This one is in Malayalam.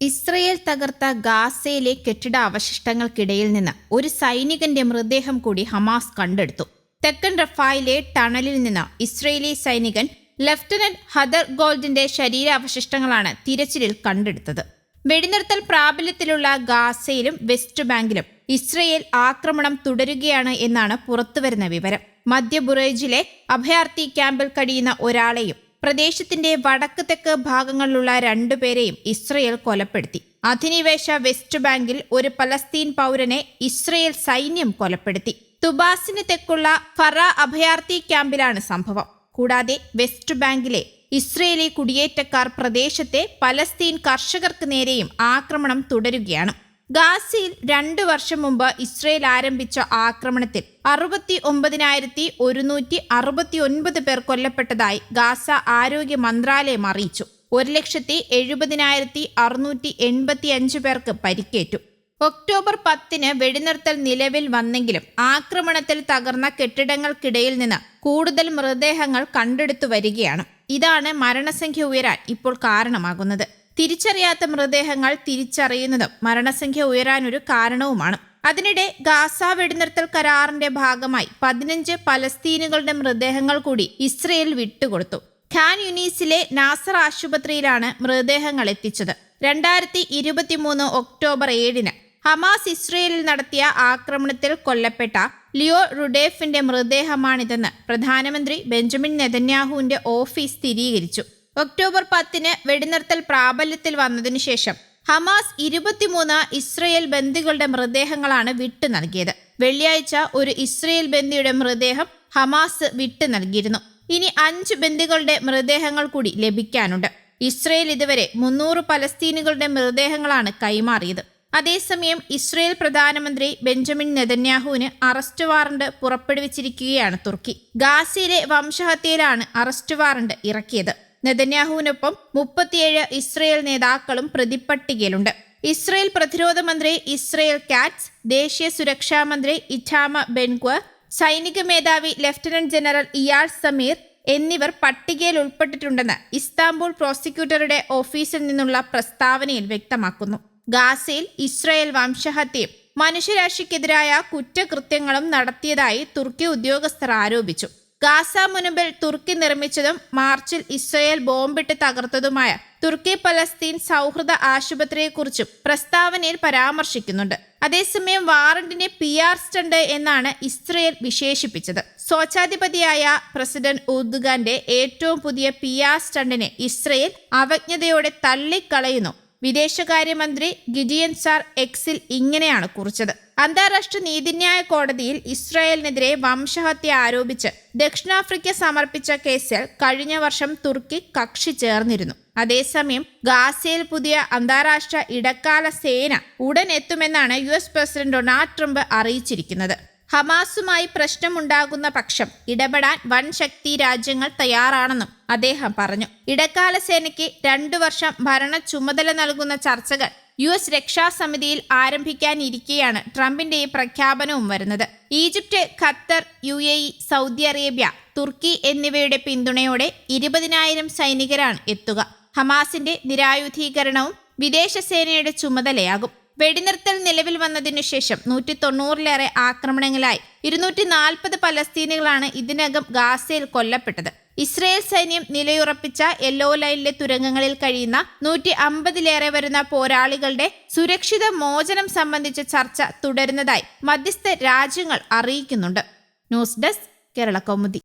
ഇസ്രയേൽ തകർത്ത ഗാസയിലെ കെട്ടിട അവശിഷ്ടങ്ങൾക്കിടയിൽ നിന്ന് ഒരു സൈനികന്റെ മൃതദേഹം കൂടി ഹമാസ് കണ്ടെടുത്തു. തെക്കൻ റഫായിലെ ടണലിൽ നിന്ന് ഇസ്രയേലി സൈനികൻ ലഫ്റ്റനന്റ് ഹദർ ഗോൾഡിന്റെ ശരീരാവശിഷ്ടങ്ങളാണ് തിരച്ചിലിൽ കണ്ടെടുത്തത്. വെടിനിർത്തൽ പ്രാബല്യത്തിലുള്ള ഗാസയിലും വെസ്റ്റ് ബാങ്കിലും ഇസ്രയേൽ ആക്രമണം തുടരുകയാണ് എന്നാണ് പുറത്തുവരുന്ന വിവരം. മധ്യ ബുറേജിലെ അഭയാർത്ഥി ക്യാമ്പിൽ കഴിയുന്ന ഒരാളെയും പ്രദേശത്തിന്റെ വടക്ക് തെക്ക് ഭാഗങ്ങളിലുള്ള രണ്ടുപേരെയും ഇസ്രയേൽ കൊലപ്പെടുത്തി. അധിനിവേശ വെസ്റ്റ് ബാങ്കിൽ ഒരു പലസ്തീൻ പൗരനെ ഇസ്രയേൽ സൈന്യം കൊലപ്പെടുത്തി. തുബാസിന് തെക്കുള്ള ഫറ അഭയാർത്ഥി ക്യാമ്പിലാണ് സംഭവം. കൂടാതെ വെസ്റ്റ് ബാങ്കിലെ ഇസ്രയേലി കുടിയേറ്റക്കാർ പ്രദേശത്തെ പലസ്തീൻ കർഷകർക്ക് നേരെയും ആക്രമണം തുടരുകയാണ്. ഗാസയിൽ രണ്ടു വർഷം മുമ്പ് ഇസ്രയേൽ ആരംഭിച്ച ആക്രമണത്തിൽ അറുപത്തി ഒമ്പതിനായിരത്തി ഒരുന്നൂറ്റി അറുപത്തി ഒൻപത് പേർ കൊല്ലപ്പെട്ടതായി ഗാസ ആരോഗ്യ മന്ത്രാലയം അറിയിച്ചു. ഒരു ലക്ഷത്തി എഴുപതിനായിരത്തി അറുന്നൂറ്റി എൺപത്തി അഞ്ച് പേർക്ക് പരിക്കേറ്റു. ഒക്ടോബർ പത്തിന് വെടിനിർത്തൽ നിലവിൽ വന്നെങ്കിലും ആക്രമണത്തിൽ തകർന്ന കെട്ടിടങ്ങൾക്കിടയിൽ നിന്ന് കൂടുതൽ മൃതദേഹങ്ങൾ കണ്ടെടുത്തു വരികയാണ്. ഇതാണ് മരണസംഖ്യ ഉയരാൻ ഇപ്പോൾ കാരണമാകുന്നത്. തിരിച്ചറിയാത്ത മൃതദേഹങ്ങൾ തിരിച്ചറിയുന്നതും മരണസംഖ്യ ഉയരാനൊരു കാരണവുമാണ്. അതിനിടെ ഗാസ വെടിനിർത്തൽ കരാറിന്റെ ഭാഗമായി പതിനഞ്ച് പലസ്തീനുകളുടെ മൃതദേഹങ്ങൾ കൂടി ഇസ്രയേൽ വിട്ടുകൊടുത്തു. ഖാൻ യുനീസിലെ നാസർ ആശുപത്രിയിലാണ് മൃതദേഹങ്ങൾ എത്തിച്ചത്. രണ്ടായിരത്തി ഇരുപത്തിമൂന്ന് ഒക്ടോബർ ഏഴിന് ഹമാസ് ഇസ്രയേലിൽ നടത്തിയ ആക്രമണത്തിൽ കൊല്ലപ്പെട്ട ലിയോ റുഡേഫിന്റെ മൃതദേഹമാണിതെന്ന് പ്രധാനമന്ത്രി ബെഞ്ചമിൻ നെതന്യാഹുവിന്റെ ഓഫീസ് സ്ഥിരീകരിച്ചു. ഒക്ടോബർ പത്തിന് വെടിനിർത്തൽ പ്രാബല്യത്തിൽ വന്നതിനു ശേഷം ഹമാസ് ഇരുപത്തിമൂന്ന് ഇസ്രയേൽ ബന്ദികളുടെ മൃതദേഹങ്ങളാണ് വിട്ടു നൽകിയത്. വെള്ളിയാഴ്ച ഒരു ഇസ്രയേൽ ബന്ദിയുടെ മൃതദേഹം ഹമാസ് വിട്ടു നൽകിയിരുന്നു. ഇനി അഞ്ച് ബന്ദികളുടെ മൃതദേഹങ്ങൾ കൂടി ലഭിക്കാനുണ്ട്. ഇസ്രയേൽ ഇതുവരെ മുന്നൂറ് പലസ്തീനുകളുടെ മൃതദേഹങ്ങളാണ് കൈമാറിയത്. അതേസമയം ഇസ്രയേൽ പ്രധാനമന്ത്രി ബെഞ്ചമിൻ നെതന്യാഹുവിന് അറസ്റ്റ് വാറണ്ട് പുറപ്പെടുവിച്ചിരിക്കുകയാണ് തുർക്കി. ഗാസയിലെ വംശഹത്യയിലാണ് അറസ്റ്റ് വാറണ്ട് ഇറക്കിയത്. നെതന്യാഹുവിനൊപ്പം മുപ്പത്തിയേഴ് ഇസ്രയേൽ നേതാക്കളും പ്രതിപ്പട്ടികയിലുണ്ട്. ഇസ്രയേൽ പ്രതിരോധ മന്ത്രി ഇസ്രയേൽ കാറ്റ്സ് ദേശീയ സുരക്ഷാ മന്ത്രി ഇറ്റാമ ബെൻഗ്വ സൈനിക മേധാവി ലഫ്റ്റനന്റ് ജനറൽ ഇയാൾ സമീർ എന്നിവർ പട്ടികയിൽ ഉൾപ്പെട്ടിട്ടുണ്ടെന്ന് ഇസ്താംബൂൾ പ്രോസിക്യൂട്ടറുടെ ഓഫീസിൽ നിന്നുള്ള പ്രസ്താവനയിൽ വ്യക്തമാക്കുന്നു. ഗാസയിൽ ഇസ്രയേൽ വംശഹത്യയും മനുഷ്യരാശിക്കെതിരായ കുറ്റകൃത്യങ്ങളും നടത്തിയതായി തുർക്കി ഉദ്യോഗസ്ഥർ ആരോപിച്ചു. ഗാസ മുനമ്പിൽ തുർക്കി നിർമ്മിച്ചതും മാർച്ചിൽ ഇസ്രയേൽ ബോംബിട്ട് തകർത്തതുമായ തുർക്കി പലസ്തീൻ സൗഹൃദ ആശുപത്രിയെക്കുറിച്ചും പ്രസ്താവനയിൽ പരാമർശിക്കുന്നുണ്ട്. അതേസമയം വാറണ്ടിനെ പി ആർ സ്റ്റണ്ട് എന്നാണ് ഇസ്രയേൽ വിശേഷിപ്പിച്ചത്. സ്വച്ഛാധിപതിയായ പ്രസിഡന്റ് ഉദ്ഗാന്റെ ഏറ്റവും പുതിയ പി ആർ സ്റ്റണ്ടിനെ ഇസ്രയേൽ അവജ്ഞതയോടെ തള്ളിക്കളയുന്നു. വിദേശകാര്യമന്ത്രി ഗിജിയൻ സാർ എക്സിൽ ഇങ്ങനെയാണ് കുറിച്ചത്. അന്താരാഷ്ട്ര നീതിന്യായ കോടതിയിൽ ഇസ്രായേലിനെതിരെ വംശഹത്യ ആരോപിച്ച് ദക്ഷിണാഫ്രിക്ക സമർപ്പിച്ച കേസിൽ കഴിഞ്ഞ വർഷം തുർക്കി കക്ഷി ചേർന്നിരുന്നു. അതേസമയം ഗാസയിൽ പുതിയ അന്താരാഷ്ട്ര ഇടക്കാല സേന ഉടൻ എത്തുമെന്നാണ് U S president Donald Trump അറിയിച്ചിരിക്കുന്നത്. ഹമാസുമായി പ്രശ്നമുണ്ടാകുന്ന പക്ഷം ഇടപെടാൻ വൻ ശക്തി രാജ്യങ്ങൾ തയ്യാറാണെന്നും അദ്ദേഹം പറഞ്ഞു. ഇടക്കാല സേനയ്ക്ക് രണ്ടു വർഷം ഭരണ ചുമതല നൽകുന്ന ചർച്ചകൾ യു എസ് രക്ഷാസമിതിയിൽ ആരംഭിക്കാനിരിക്കെയാണ് ട്രംപിന്റെ ഈ പ്രഖ്യാപനവും വരുന്നത്. Egypt Qatar U A E Saudi Arabia തുർക്കി എന്നിവയുടെ പിന്തുണയോടെ ഇരുപതിനായിരം സൈനികരാണ് എത്തുക. ഹമാസിന്റെ നിരായുധീകരണവും വിദേശ സേനയുടെ ചുമതലയാകും. വെടിനിർത്തൽ നിലവിൽ വന്നതിനു ശേഷം നൂറ്റി തൊണ്ണൂറിലേറെ ആക്രമണങ്ങളായി. ഇരുന്നൂറ്റി നാൽപ്പത് പലസ്തീനുകളാണ് ഇതിനകം ഗാസയിൽ കൊല്ലപ്പെട്ടത്. ഇസ്രയേൽ സൈന്യം നിലയുറപ്പിച്ച യെല്ലോ ലൈനിലെ തുരങ്കങ്ങളിൽ കഴിയുന്ന നൂറ്റി അമ്പതിലേറെ വരുന്ന പോരാളികളുടെ സുരക്ഷിത മോചനം സംബന്ധിച്ച ചർച്ച തുടരുന്നതായി മധ്യസ്ഥ രാജ്യങ്ങൾ അറിയിക്കുന്നുണ്ട്. News desk Kerala Kaumudi.